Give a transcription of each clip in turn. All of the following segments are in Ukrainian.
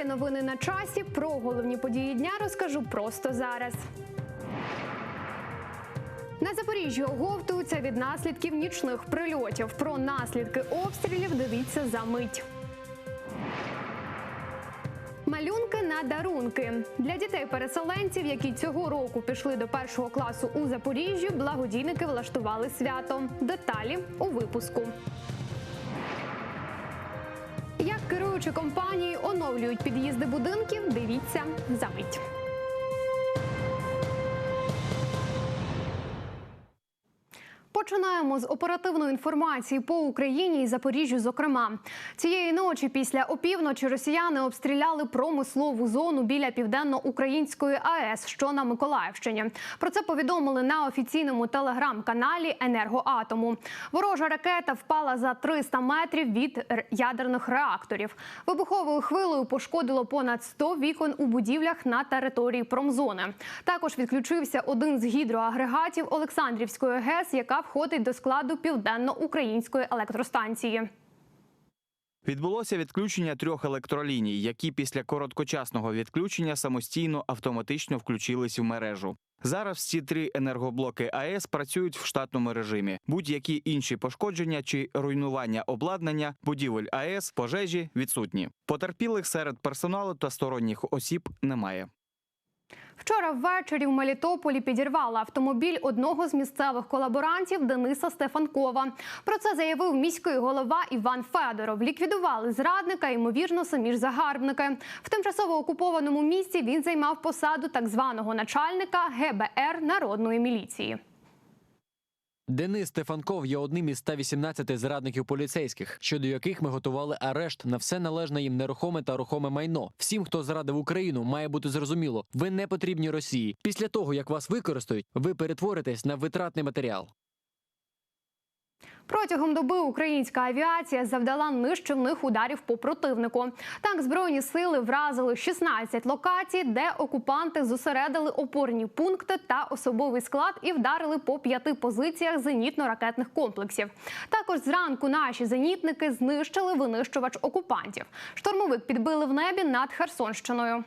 ефірі новини на часі. Про головні події дня розкажу просто зараз. На Запоріжжі оговтуються від наслідків нічних прильотів. Про наслідки обстрілів дивіться за мить. Малюнки на дарунки для дітей-переселенців, які цього року пішли до першого класу у Запоріжжі, благодійники влаштували свято. Деталі у випуску. Керуючі компанії оновлюють під'їзди будинків, дивіться за мить. Починаємо з оперативної інформації по Україні і Запоріжжю. Зокрема, цієї ночі після опівночі росіяни обстріляли промислову зону біля південно-української АЕС, що на Миколаївщині. Про це повідомили на офіційному телеграм-каналі Енергоатому. Ворожа ракета впала за 300 метрів від ядерних реакторів. Вибуховою хвилею пошкодило понад 100 вікон у будівлях на території промзони. Також відключився один з гідроагрегатів Олександрівської ГЕС, яка входить до складу південно-української електростанції. Відбулося відключення трьох електроліній, які після короткочасного відключення самостійно автоматично включились в мережу. Зараз ці три енергоблоки АЕС працюють в штатному режимі. Будь-які інші пошкодження чи руйнування обладнання, будівель АЕС, пожежі відсутні. Потерпілих серед персоналу та сторонніх осіб немає. Вчора ввечері в Мелітополі підірвали автомобіль одного з місцевих колаборантів Дениса Стефанкова. Про це заявив міський голова Іван Федоров. Ліквідували зрадника, ймовірно, самі ж загарбники. В тимчасово окупованому місці він займав посаду так званого начальника ГБР народної міліції. Денис Стефанков є одним із 118 зрадників поліцейських, щодо яких ми готували арешт на все належне їм нерухоме та рухоме майно. Всім, хто зрадив Україну, має бути зрозуміло, ви не потрібні Росії. Після того як вас використають, ви перетворитесь на витратний матеріал. Протягом доби українська авіація завдала нищівних ударів по противнику. Так, збройні сили вразили 16 локацій, де окупанти зосередили опорні пункти та особовий склад і вдарили по п'яти позиціях зенітно-ракетних комплексів. Також зранку наші зенітники знищили винищувач окупантів. Штурмовик підбили в небі над Херсонщиною.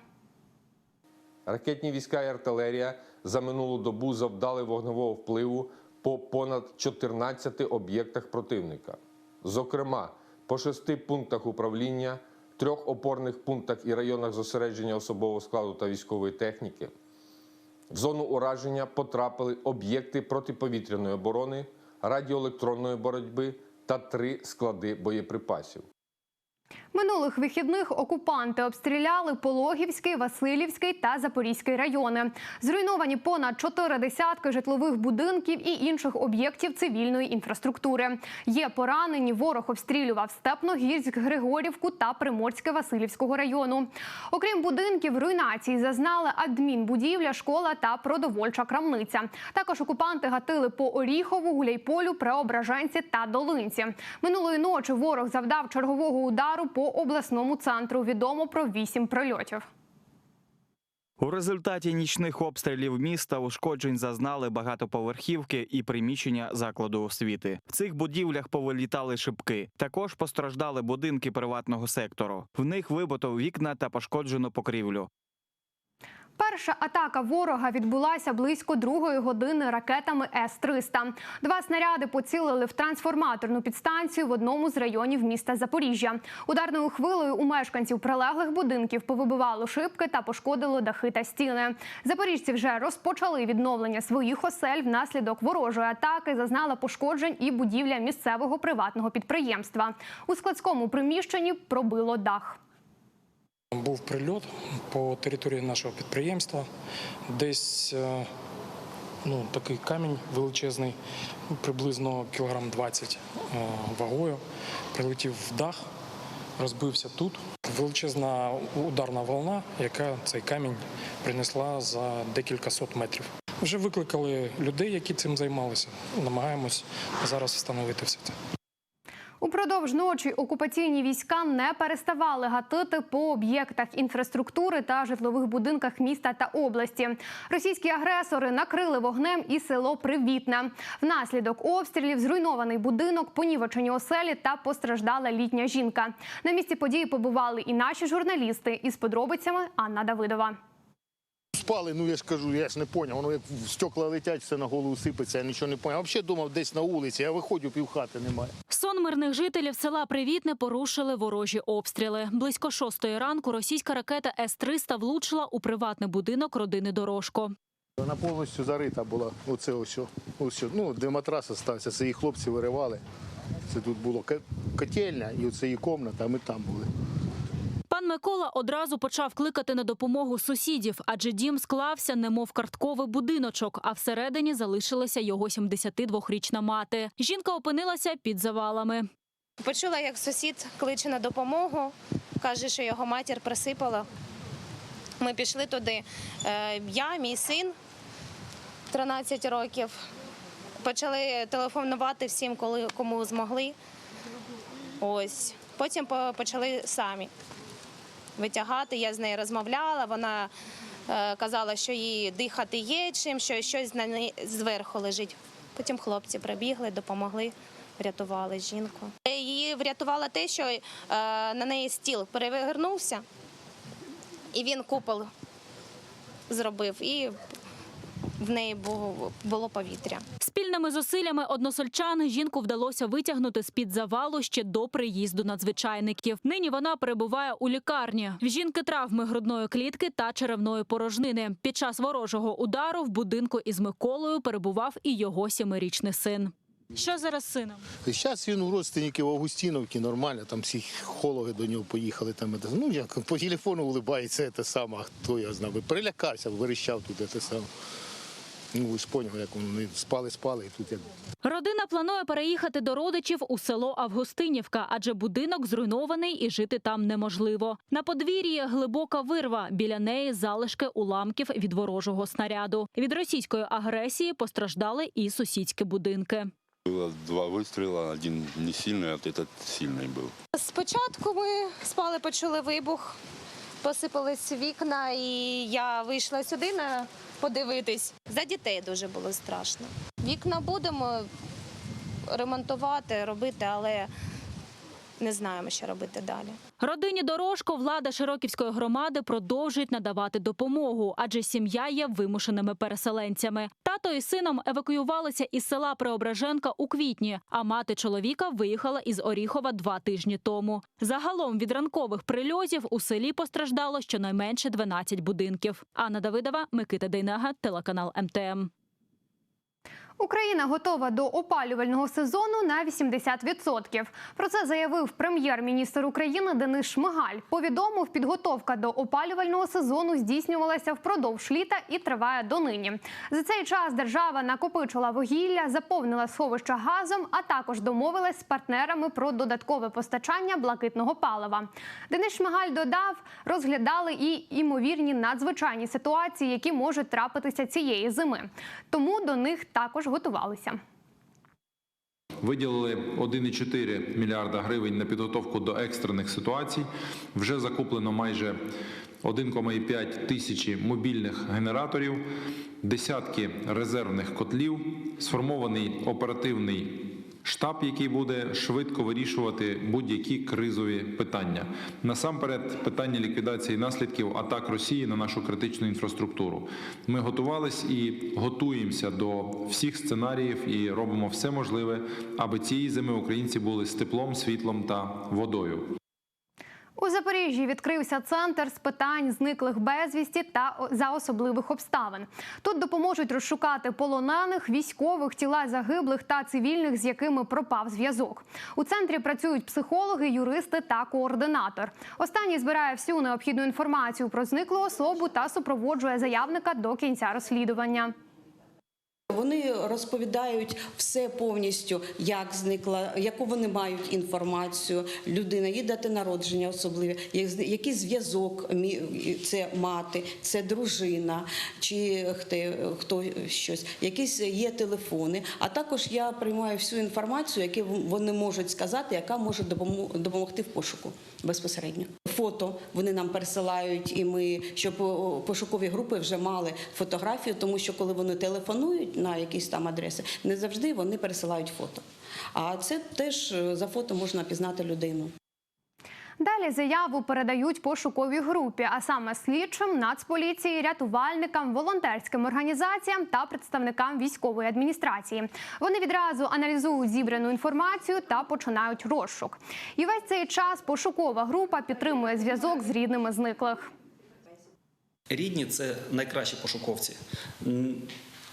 Ракетні війська і артилерія за минулу добу завдали вогневого впливу по понад 14 об'єктах противника. Зокрема, по шести пунктах управління, трьох опорних пунктах і районах зосередження особового складу та військової техніки. В зону ураження потрапили об'єкти протиповітряної оборони, радіоелектронної боротьби та три склади боєприпасів. Минулих вихідних окупанти обстріляли Пологівський, Васильівський та Запорізький райони. Зруйновані понад чотири десятки житлових будинків і інших об'єктів цивільної інфраструктури. Є поранені. Ворог обстрілював Степногірськ, Григорівку та Приморське Васильівського району. Окрім будинків, руйнації зазнали адмінбудівля, школа та продовольча крамниця. Також окупанти гатили по Оріхову, Гуляйполю, Преображенці та Долинці. Минулої ночі ворог завдав чергового удару по обласному центру. Відомо про вісім прильотів. У результаті нічних обстрілів міста ушкоджень зазнали багатоповерхівки і приміщення закладу освіти. В цих будівлях повилітали шибки. Також постраждали будинки приватного сектору. В них вибито вікна та пошкоджено покрівлю. Перша атака ворога відбулася близько другої години ракетами С-300. Два снаряди поцілили в трансформаторну підстанцію в одному з районів міста Запоріжжя. Ударною хвилею у мешканців прилеглих будинків повибивало шибки та пошкодило дахи та стіни. Запоріжці вже розпочали відновлення своїх осель внаслідок ворожої атаки. Зазнала пошкоджень і будівля місцевого приватного підприємства. У складському приміщенні пробило дах. Був прильот по території нашого підприємства. Десь е, ну, такий камінь величезний, приблизно кілограм 20 е, вагою, прилетів в дах, розбився тут. Величезна ударна волна, яка цей камінь принесла за декілька сот метрів. Вже викликали людей, які цим займалися. Намагаємось зараз встановити все це. Упродовж ночі окупаційні війська не переставали гатити по об'єктах інфраструктури та житлових будинках міста та області. Російські агресори накрили вогнем і село Привітне. Внаслідок обстрілів зруйнований будинок, понівечені оселі та постраждала літня жінка. На місці події побували і наші журналісти. Із подробицями Анна Давидова. Спали, ну я ж кажу, я ж не поняв. Воно як стекла летять, все на голову сипеться, я нічого не поняв. Взагалі думав десь на вулиці, я виходжу, півхати немає. Сон мирних жителів села Привітне порушили ворожі обстріли. Близько шостої ранку російська ракета С-300 влучила у приватний будинок родини Дорошко. Вона повністю зарита була. Оце ось, ось, ну, де матрас стався. це її хлопці виривали. Це тут було котельня, і оце її кімната, ми там були. Пан Микола одразу почав кликати на допомогу сусідів, адже дім склався, немов картковий будиночок, а всередині залишилася його 72-річна мати. Жінка опинилася під завалами. Почула, як сусід кличе на допомогу, каже, що його матір присипала. Ми пішли туди. Е, Я, мій син 13 років. Почали телефонувати всім, коли кому змогли. Ось. Потім почали самі витягати. Я з нею розмовляла. Вона е, казала, що їй дихати є чим, що щось на неї зверху лежить. Потім хлопці прибігли, допомогли, врятували жінку. Її врятувало те, що е, на неї стіл перевернувся, і він купол зробив, і в неї було, було повітря. Спільними зусиллями односельчан жінку вдалося витягнути з-під завалу ще до приїзду надзвичайників. Нині вона перебуває у лікарні. В жінки травми грудної клітки та черевної порожнини. Під час ворожого удару в будинку із Миколою перебував і його сімирічний син. Що зараз з сином? Зараз він у родственників в Августіновці, нормально, там психологи до нього поїхали. Там, ну, як, по телефону улибається, те саме, хто я знав. Перелякався, верещав тут, те саме. Ну, ви ж поняли, як вони спали, спали, і тут як Родина планує переїхати до родичів у село Августинівка, адже будинок зруйнований і жити там неможливо. На подвір'ї глибока вирва. Біля неї залишки уламків від ворожого снаряду. Від російської агресії постраждали і сусідські будинки. Было два выстрела, один не сильный, а вот этот сильный был. Спочатку ми спали, почули вибух, посипались вікна, і я вийшла сюди на подивитись. За дітей дуже було страшно. Вікна будемо ремонтувати, робити, але не знаємо, що робити далі. Родині Дорожко влада Широківської громади продовжують надавати допомогу, адже сім'я є вимушеними переселенцями. Тато із сином евакуювалися із села Преображенка у квітні, а мати чоловіка виїхала із Оріхова два тижні тому. Загалом від ранкових прильотів у селі постраждало щонайменше 12 будинків. Анна Давидова, Микита Дейнага, телеканал МТМ. Україна готова до опалювального сезону на 80%. Про це заявив прем'єр-міністр України Денис Шмигаль. Повідомив, підготовка до опалювального сезону здійснювалася впродовж літа і триває донині. За цей час держава накопичила вугілля, заповнила сховища газом, а також домовилась з партнерами про додаткове постачання блакитного палива. Денис Шмигаль додав, розглядали і імовірні надзвичайні ситуації, які можуть трапитися цієї зими. Тому до них також готувалися. Виділили 1,4 мільярда гривень на підготовку до екстрених ситуацій. Вже закуплено майже 1,5 тисячі мобільних генераторів, десятки резервних котлів, сформований оперативний штаб, який буде швидко вирішувати будь-які кризові питання. Насамперед, питання ліквідації наслідків атак Росії на нашу критичну інфраструктуру. Ми готувались і готуємося до всіх сценаріїв і робимо все можливе, аби цієї зими українці були з теплом, світлом та водою. У Запоріжжі відкрився центр з питань зниклих безвісті та за особливих обставин. Тут допоможуть розшукати полонених, військових, тіла загиблих та цивільних, з якими пропав зв'язок. У центрі працюють психологи, юристи та координатор. Останній збирає всю необхідну інформацію про зниклу особу та супроводжує заявника до кінця розслідування. Вони розповідають все повністю, як зникла, яку вони мають інформацію. Людина, її дати народження особливі, як- який зв'язок це мати, це дружина, чи хто, хто щось, якісь є телефони. А також я приймаю всю інформацію, яку вони можуть сказати, яка може допомогти в пошуку безпосередньо. Фото вони нам пересилають, і ми щоб пошукові групи вже мали фотографію, тому що коли вони телефонують на якісь там адреси, не завжди вони пересилають фото. А це теж е, за фото можна пізнати людину. Далі заяву передають пошуковій групі, а саме слідчим, нацполіції, рятувальникам, волонтерським організаціям та представникам військової адміністрації. Вони відразу аналізують зібрану інформацію та починають розшук. І весь цей час пошукова група підтримує зв'язок з рідними зниклих. Рідні це найкращі пошуковці.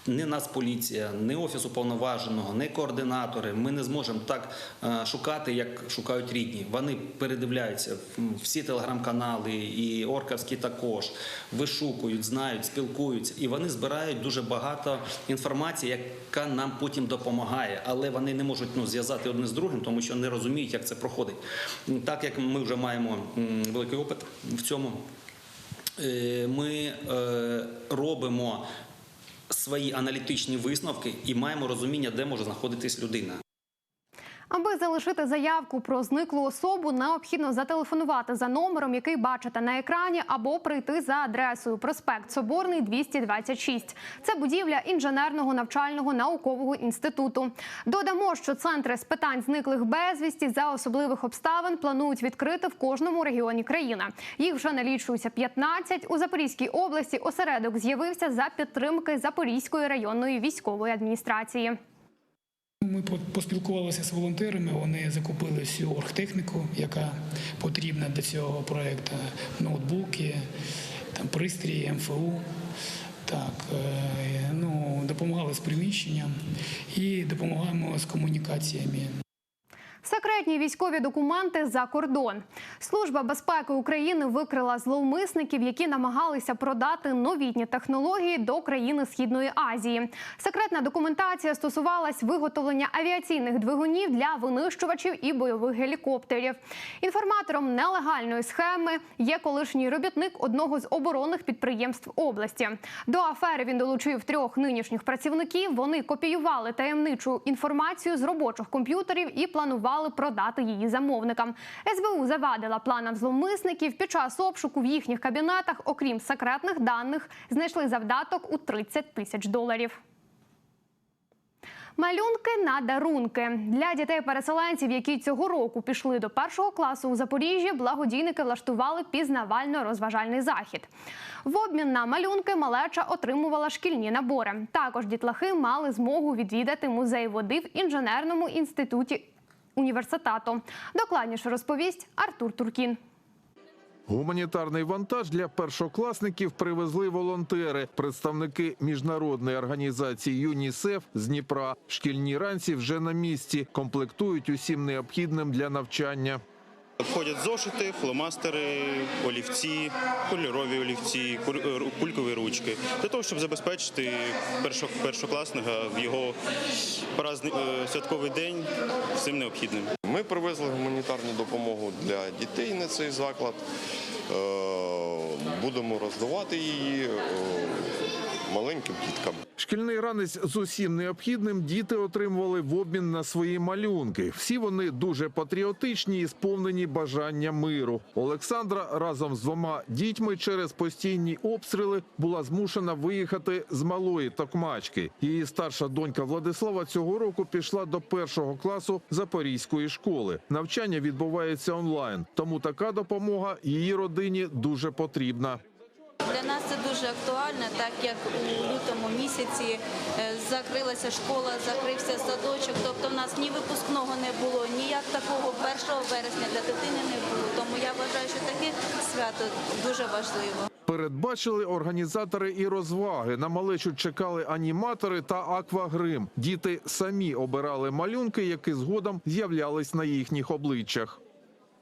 Не Нацполіція, не офіс уповноваженого, не координатори. Ми не зможемо так е, шукати, як шукають рідні. Вони передивляються всі телеграм-канали, і оркавські також вишукують, знають, спілкуються, і вони збирають дуже багато інформації, яка нам потім допомагає. Але вони не можуть ну, зв'язати одне з другим, тому що не розуміють, як це проходить. Так як ми вже маємо великий опит в цьому. Е, ми е, робимо свої аналітичні висновки і маємо розуміння, де може знаходитись людина. Аби залишити заявку про зниклу особу, необхідно зателефонувати за номером, який бачите на екрані, або прийти за адресою проспект Соборний 226. Це будівля інженерного навчального наукового інституту. Додамо, що центри з питань зниклих безвісті за особливих обставин планують відкрити в кожному регіоні країни. Їх вже налічується 15. У Запорізькій області осередок з'явився за підтримки Запорізької районної військової адміністрації. Ми поспілкувалися з волонтерами. Вони закупили всю оргтехніку, яка потрібна для цього проекту. Ноутбуки, там пристрої, МФУ. Так, е, ну, допомагали з приміщенням і допомагаємо з комунікаціями. Секретні військові документи за кордон. Служба безпеки України викрила зловмисників, які намагалися продати новітні технології до країни Східної Азії. Секретна документація стосувалась виготовлення авіаційних двигунів для винищувачів і бойових гелікоптерів. Інформатором нелегальної схеми є колишній робітник одного з оборонних підприємств області. До афери він долучив трьох нинішніх працівників. Вони копіювали таємничу інформацію з робочих комп'ютерів і планували продати її замовникам. СБУ завадила планам зловмисників. Під час обшуку в їхніх кабінетах, окрім секретних даних, знайшли завдаток у 30 тисяч доларів. Малюнки на дарунки для дітей-переселенців, які цього року пішли до першого класу у Запоріжжі, благодійники влаштували пізнавально-розважальний захід. В обмін на малюнки малеча отримувала шкільні набори. Також дітлахи мали змогу відвідати музей води в інженерному інституті університету. Докладніше розповість Артур Туркін. Гуманітарний вантаж для першокласників привезли волонтери, представники міжнародної організації ЮНІСЕФ з Дніпра. Шкільні ранці вже на місці, комплектують усім необхідним для навчання. Входять зошити, фломастери, олівці, кольорові олівці, е, кулькові ручки для того, щоб забезпечити першокласника в його е, святковий день всім необхідним. Ми привезли гуманітарну допомогу для дітей на цей заклад. Е, Будемо роздавати її маленьким діткам. Шкільний ранець з усім необхідним діти отримували в обмін на свої малюнки. Всі вони дуже патріотичні і сповнені бажання миру. Олександра разом з двома дітьми через постійні обстріли була змушена виїхати з малої Токмачки. Її старша донька Владислава цього року пішла до першого класу Запорізької школи. Навчання відбувається онлайн, тому така допомога її родині дуже потрібна. Для нас це дуже актуально, так як у лютому місяці е, закрилася школа, закрився садочок. Тобто в нас ні випускного не було, ніяк такого 1 вересня для дитини не було. Тому я вважаю, що таке свято дуже важливо. Передбачили організатори і розваги. На малечу чекали аніматори та аквагрим. Діти самі обирали малюнки, які згодом з'являлись на їхніх обличчях.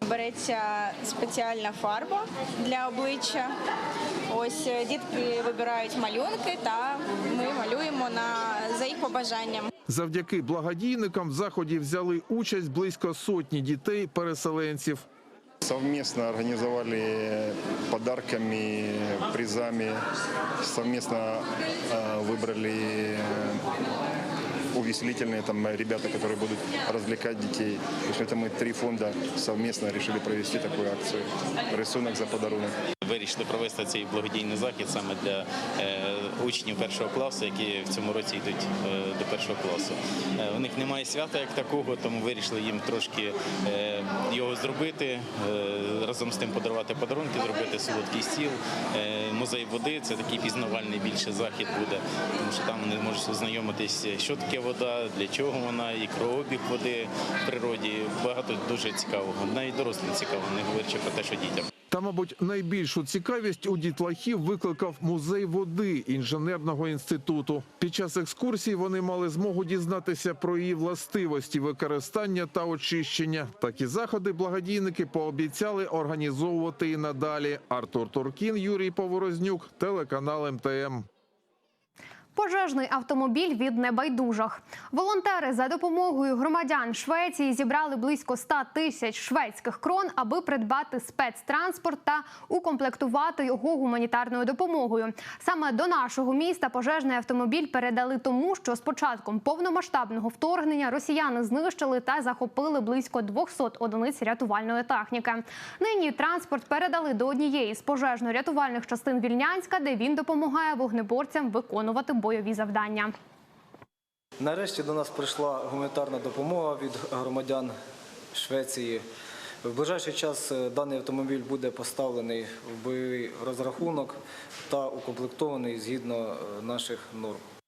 Береться спеціальна фарба для обличчя. Ось е, дітки вибирають малюнки, та ми малюємо на за їх побажанням. Завдяки благодійникам в заході взяли участь близько сотні дітей-переселенців. Совместно организовали подарками, призами, совместно выбрали увеселительные там ребята, которые будут развлекать детей. То есть это мы три фонда совместно решили провести такую акцию. Рисунок за подарунок. Вирішили провести цей благодійний захід саме для е, учнів першого класу, які в цьому році йдуть е, до першого класу. Е, у них немає свята як такого, тому вирішили їм трошки е, його зробити, е, разом з тим подарувати подарунки, зробити солодкий стіл, е, музей води. Це такий пізнавальний більше захід буде, тому що там вони можуть ознайомитись, що таке вода, для чого вона, і кровообіг води в природі. Багато дуже цікавого. Навіть дорослим цікаво, не говорячи про те, що дітям. Та, мабуть, найбільшу цікавість у дітлахів викликав музей води інженерного інституту. Під час екскурсії вони мали змогу дізнатися про її властивості використання та очищення. Такі заходи благодійники пообіцяли організовувати і надалі. Артур Туркін, Юрій Поворознюк, телеканал МТМ. Пожежний автомобіль від небайдужих. Волонтери за допомогою громадян Швеції зібрали близько 100 тисяч шведських крон, аби придбати спецтранспорт та укомплектувати його гуманітарною допомогою. Саме до нашого міста пожежний автомобіль передали тому, що з початком повномасштабного вторгнення росіяни знищили та захопили близько 200 одиниць рятувальної техніки. Нині транспорт передали до однієї з пожежно-рятувальних частин Вільнянська, де він допомагає вогнеборцям виконувати бойові завдання. Нарешті до нас прийшла гуманітарна допомога від громадян Швеції. В ближайший час е, даний автомобіль буде поставлений в бойовий розрахунок та укомплектований згідно е, наших норм.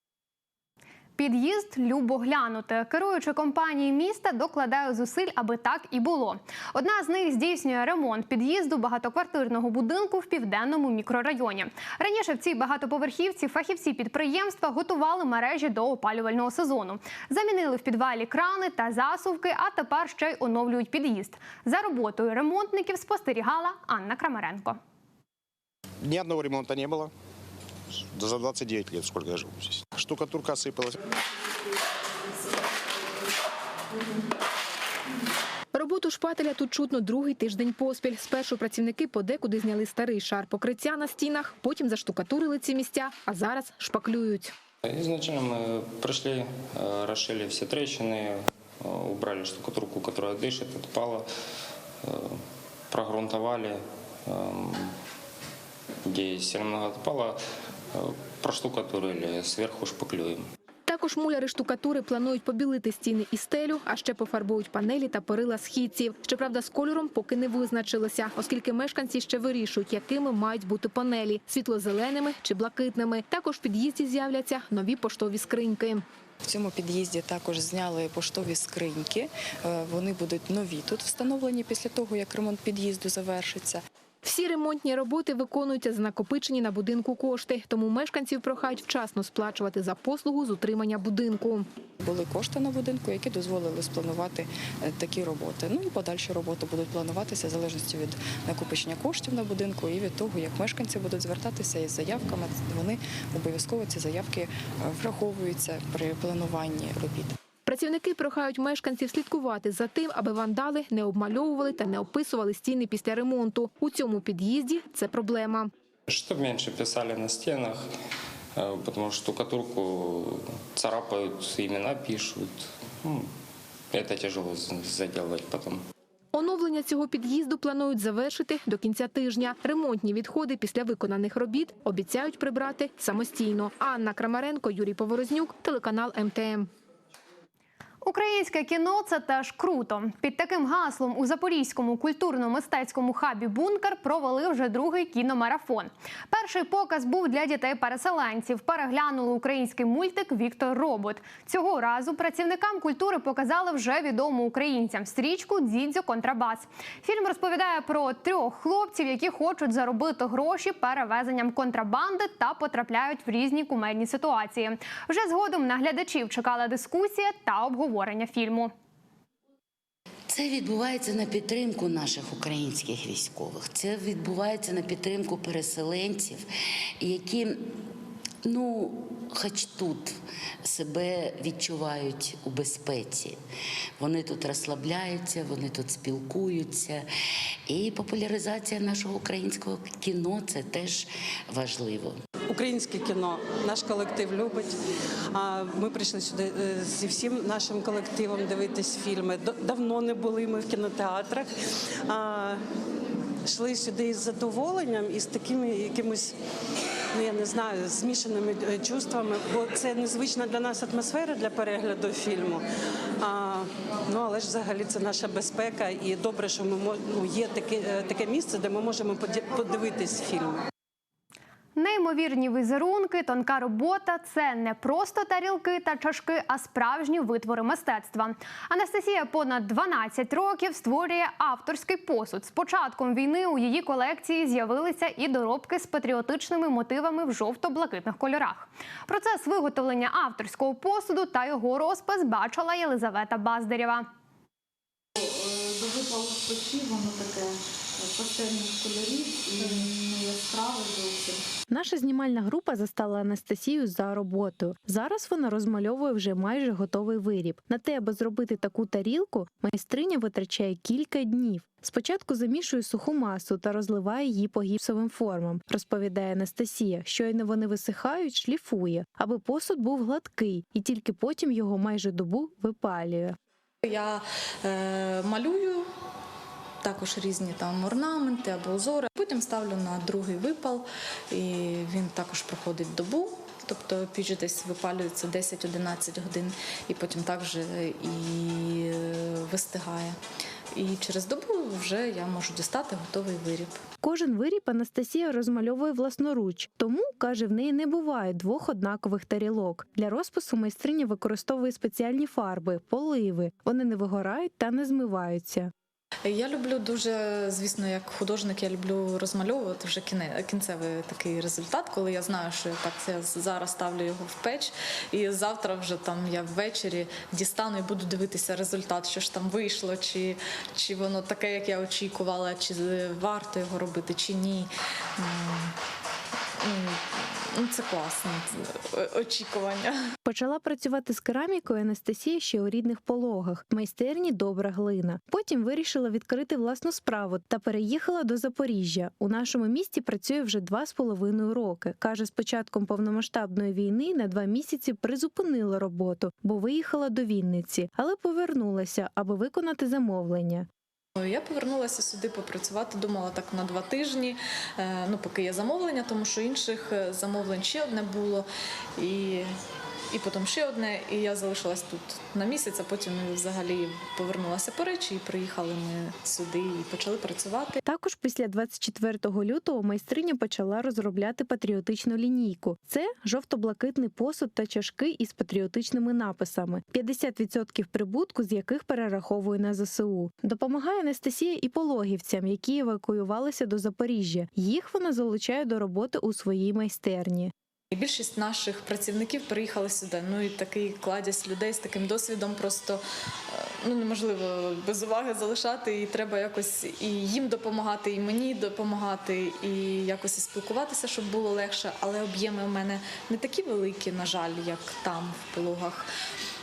Під'їзд любо глянути. Керуючи компанії міста, докладає зусиль, аби так і було. Одна з них здійснює ремонт під'їзду багатоквартирного будинку в південному мікрорайоні. Раніше в цій багатоповерхівці фахівці підприємства готували мережі до опалювального сезону. Замінили в підвалі крани та засувки, а тепер ще й оновлюють під'їзд. За роботою ремонтників спостерігала Анна Крамаренко. Ни одного ремонта не было. За 29 лет, сколько я живу здесь Штукатурка осыпалась. Роботу шпателя тут чутно другий тиждень поспіль. Спершу працівники подекуди зняли старий шар покриття на стінах, потім заштукатурили ці місця, а зараз шпаклюють. Изначально мы пришли, э, расшили все трещины, э, убрали штукатурку, которая дышит, отпала, э, прогрунтовали, эм, где сильно много отпало, э, проштукатурили, сверху шпаклюем. Також муляри штукатури планують побілити стіни і стелю, а ще пофарбують панелі та перила східців. Щоправда, з кольором поки не визначилися, оскільки мешканці ще вирішують, якими мають бути панелі світло-зеленими чи блакитними. Також в під'їзді з'являться нові поштові скриньки. В цьому під'їзді також зняли поштові скриньки. Е, Вони будуть нові тут встановлені після того, як ремонт під'їзду завершиться. Всі ремонтні роботи виконуються за накопичені на будинку кошти, тому мешканців прохають вчасно сплачувати за послугу з утримання будинку. Були кошти на будинку, які дозволили спланувати е, такі роботи. Ну і подальші роботи будуть плануватися в залежності від накопичення коштів на будинку і від того, як мешканці будуть звертатися із заявками. Вони обов'язково ці заявки е, враховуються при плануванні робіт. Працівники прохають мешканців слідкувати за тим, аби вандали не обмальовували та не описували стіни після ремонту. У цьому під'їзді це проблема. Чтобы меньше писали на стенах, э, потому что штукатурку царапают, имена пишут. Ну, Это тяжело з- заделать потом. Оновлення цього під'їзду планують завершити до кінця тижня. Ремонтні відходи після виконаних робіт обіцяють прибрати самостійно. Анна Крамаренко, Юрій Поворознюк, телеканал МТМ. Українське кіно це теж круто. Під таким гаслом у Запорізькому культурно-мистецькому хабі Бункер провели вже другий кіномарафон. Перший показ був для дітей-переселенців. Переглянули український мультик Віктор Робот. Цього разу працівникам культури показали вже відому українцям стрічку Дідзьо Контрабас. Фільм розповідає про трьох хлопців, які хочуть заробити гроші перевезенням контрабанди та потрапляють в різні кумедні ситуації. Вже згодом на глядачів чекала дискусія та обговорення фільму. Це відбувається на підтримку наших українських військових. Це відбувається на підтримку переселенців, які, ну, хоч тут себе відчувають у безпеці. Вони тут розслабляються, вони тут спілкуються. І популяризація нашого українського кіно це теж важливо. Українське кіно наш колектив любить. Ми прийшли сюди е, зі всім нашим колективом дивитись фільми. Давно не були ми в кінотеатрах. Йшли сюди із задоволенням і з такими якимось, ну я не знаю, змішаними е, чувствами, бо це незвична для нас атмосфера для перегляду фільму. А, ну але ж взагалі це наша безпека, і добре, що ми ну, є таке, таке місце, де ми можемо подивитись фільм. Неймовірні візерунки, тонка робота це не просто тарілки та чашки, а справжні витвори мистецтва. Анастасія понад 12 років створює авторський посуд. З початком війни у її колекції з'явилися і доробки з патріотичними мотивами в жовто-блакитних кольорах. Процес виготовлення авторського посуду та його розпис бачила Єлизавета Баздарєва. В печі воно таке пастельних кольорів і не яскраве зовсім. Наша знімальна група застала Анастасію за роботою. Зараз вона розмальовує вже майже готовий виріб. На те, аби зробити таку тарілку, майстриня витрачає кілька днів. Спочатку замішує суху масу та розливає її по гіпсовим формам, розповідає Анастасія. Щойно вони висихають, шліфує, аби посуд був гладкий, і тільки потім його майже добу випалює. Я е, малюю також різні там орнаменти або узори. Потім ставлю на другий випал, і він також проходить добу. Тобто піч десь випалюється 10-11 годин, і потім також і е, вистигає. І через добу вже я можу дістати готовий виріб. Кожен виріб Анастасія розмальовує власноруч, тому каже, в неї не буває двох однакових тарілок. Для розпису майстриня використовує спеціальні фарби, поливи. Вони не вигорають та не змиваються. Я люблю дуже, звісно, як художник, я люблю розмальовувати вже кінцевий такий результат, коли я знаю, що я так це зараз ставлю його в печ, і завтра вже там я ввечері дістану і буду дивитися результат, що ж там вийшло, чи, чи воно таке, як я очікувала, чи варто його робити, чи ні. Це класно, очікування. Почала працювати з керамікою Анастасія ще у рідних пологах. В майстерні добра глина. Потім вирішила відкрити власну справу та переїхала до Запоріжжя. У нашому місті працює вже два з половиною роки. каже, з початком повномасштабної війни на два місяці призупинила роботу, бо виїхала до Вінниці, але повернулася, аби виконати замовлення. Я повернулася сюди попрацювати, думала так на два тижні, е, ну поки є замовлення, тому що інших е, замовлень ще одне було. І, і потім ще одне, і я залишилась тут на місяць, а потім взагалі повернулася по речі і приїхали ми сюди і почали працювати. Також після 24 лютого майстриня почала розробляти патріотичну лінійку. Це жовто-блакитний посуд та чашки із патріотичними написами, 50% прибутку з яких перераховує на ЗСУ. Допомагає Анастасія і пологівцям, які евакуювалися до Запоріжжя. Їх вона залучає до роботи у своїй майстерні. Більшість наших працівників приїхали сюди. Ну і такий кладязь людей з таким досвідом просто е, ну неможливо без уваги залишати. І треба якось і їм допомагати, і мені допомагати, і якось і спілкуватися, щоб було легше. Але об'єми у мене не такі великі, на жаль, як там в пологах.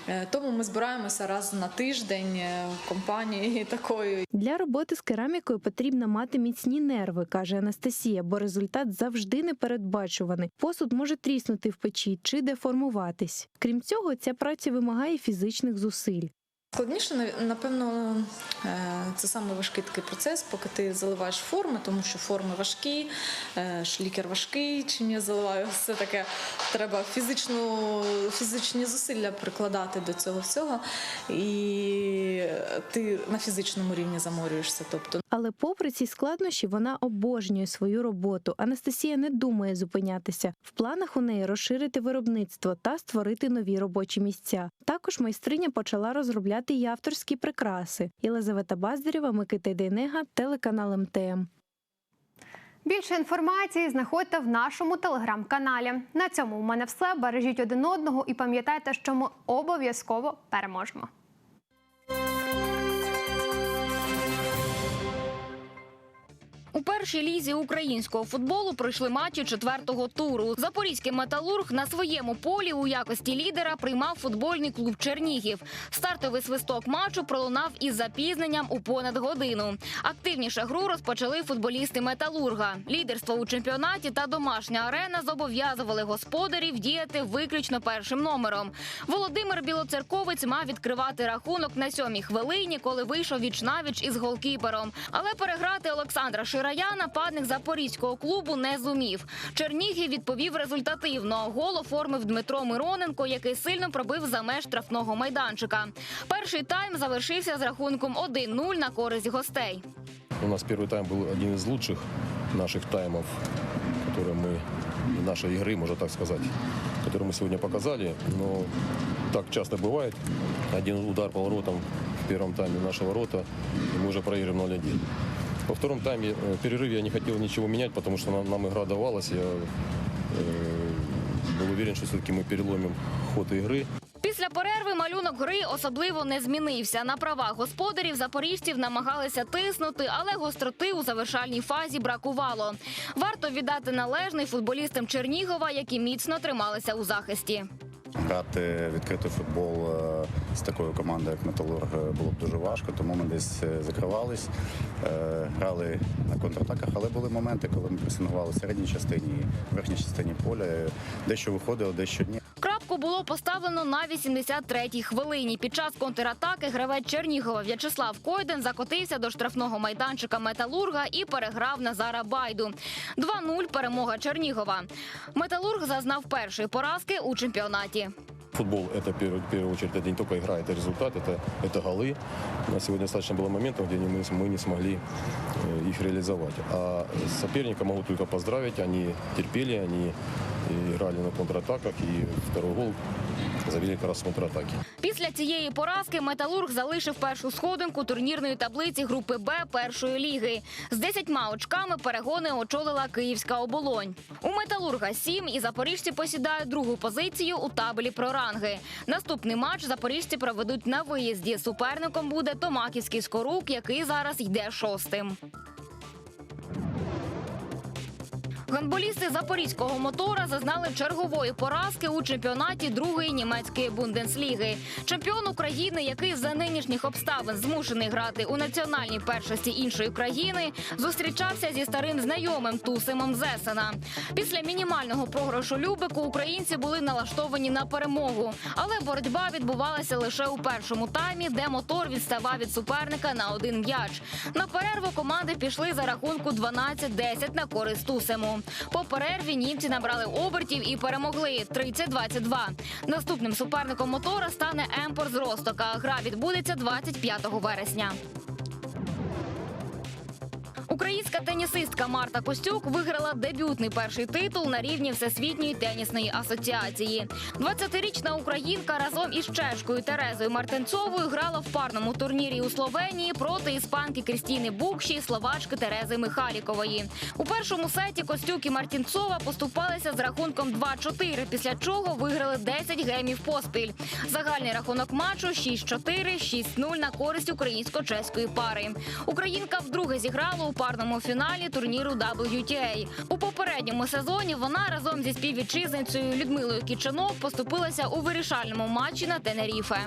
Е, Тому ми збираємося раз на тиждень е, компанії такою. Для роботи з керамікою потрібно мати міцні нерви, каже Анастасія, бо результат завжди непередбачуваний. Посуд може тріснути в печі чи деформуватись. Крім цього, ця праця вимагає фізичних зусиль. Складніше, напевно, е, це саме важкий такий процес, поки ти заливаєш форми, тому що форми важкі, е, шлікер важкий, чим я заливаю. Все таке треба фізичну, фізичні зусилля прикладати до цього всього. І ти на фізичному рівні заморюєшся. Тобто Але попри ці складнощі, вона обожнює свою роботу. Анастасія не думає зупинятися. В планах у неї розширити виробництво та створити нові робочі місця. Також майстриня почала розробляти й авторські прикраси. Єлизавета Баздарєва, Микита Дейнега, телеканал МТМ. Більше інформації знаходьте в нашому телеграм-каналі. На цьому у мене все. Бережіть один одного і пам'ятайте, що ми обов'язково переможемо. Першій лізі українського футболу пройшли матчі четвертого туру. Запорізький металург на своєму полі у якості лідера приймав футбольний клуб Чернігів. Стартовий свисток матчу пролунав із запізненням у понад годину. Активніше гру розпочали футболісти металурга. Лідерство у чемпіонаті та домашня арена зобов'язували господарів діяти виключно першим номером. Володимир Білоцерковець мав відкривати рахунок на сьомій хвилині, коли вийшов віч навіч із голкіпером. Але переграти Олександра Ширая нападник запорізького клубу не зумів. Чернігів відповів результативно. Гол оформив Дмитро Мироненко, який сильно пробив за меж штрафного майданчика. Перший тайм завершився з рахунком 1-0 на користь гостей. У нас первый тайм был один из лучших наших таймов, которые мы, и нашей игры, можно так сказать, которые мы сегодня показали. Но так часто бывает. Один удар по воротам в первом тайме наши ворота, и мы уже проигрываем 0-1. Во втором тайме, э, перерыве я не хотел ничего менять, потому что нам, нам игра давалась. Я э, был уверен, что все-таки мы переломим ход игры. Після перерви малюнок гри особливо не змінився. На правах господарів запоріжців намагалися тиснути, але гостроти у завершальній фазі бракувало. Варто віддати належний футболістам Чернігова, які міцно трималися у захисті. Грати відкритий футбол е, з такою командою, як Металург, було б дуже важко, тому ми десь е, закривались, е, грали на контратаках, але були моменти, коли ми пресингували в середній частині, верхній частині поля. Дещо виходило, дещо ні. Було поставлено на 83-й хвилині. Під час контратаки гравець Чернігова В'ячеслав Койден закотився до штрафного майданчика Металурга і переграв Назара Байду. 2-0 перемога Чернігова. Металург зазнав першої поразки у чемпіонаті. Футбол – это в первую, в первую очередь, это не только игра, это результат, это, это голы. На сегодня достаточно было моментов, где мы, мы не смогли э, их реализовать. А соперника могу только поздравить, они терпели, они играли на контратаках, и второй гол забили как раз с контратаки. Після цієї поразки Металург залишив першу сходинку турнірної таблиці групи Б першої ліги. З 10 очками перегони очолила Київська оболонь. У Металурга 7 і запоріжці посідають другу позицію у табелі про ранги. Наступний матч запоріжці проведуть на виїзді. Суперником буде Томаківський скорук, який зараз йде шостим. Гандболісти запорізького мотора зазнали чергової поразки у чемпіонаті другої німецької бундесліги. Чемпіон України, який за нинішніх обставин змушений грати у національній першості іншої країни, зустрічався зі старим знайомим Тусимом Зесена. Після мінімального програшу Любику українці були налаштовані на перемогу, але боротьба відбувалася лише у першому таймі, де мотор відставав від суперника на один м'яч. На перерву команди пішли за рахунку 12-10 на користь Тусему. По перерві німці набрали обертів і перемогли 30-22. Наступним суперником мотора стане Емпор з Ростока. Гра відбудеться 25 вересня. Українська тенісистка Марта Костюк виграла дебютний перший титул на рівні Всесвітньої тенісної асоціації. 20-річна українка разом із чешкою Терезою Мартинцовою грала в парному турнірі у Словенії проти іспанки Крістіни Букші і словачки Терези Михалікової. У першому сеті Костюк і Мартінцова поступалися з рахунком 2-4, після чого виграли 10 гемів поспіль. Загальний рахунок матчу 6-4, 6-0 на користь українсько-чеської пари. Українка вдруге зіграла у парному фіналі турніру WTA. У попередньому сезоні вона разом зі співвітчизницею Людмилою Кічанов поступилася у вирішальному матчі на Тенеріфе.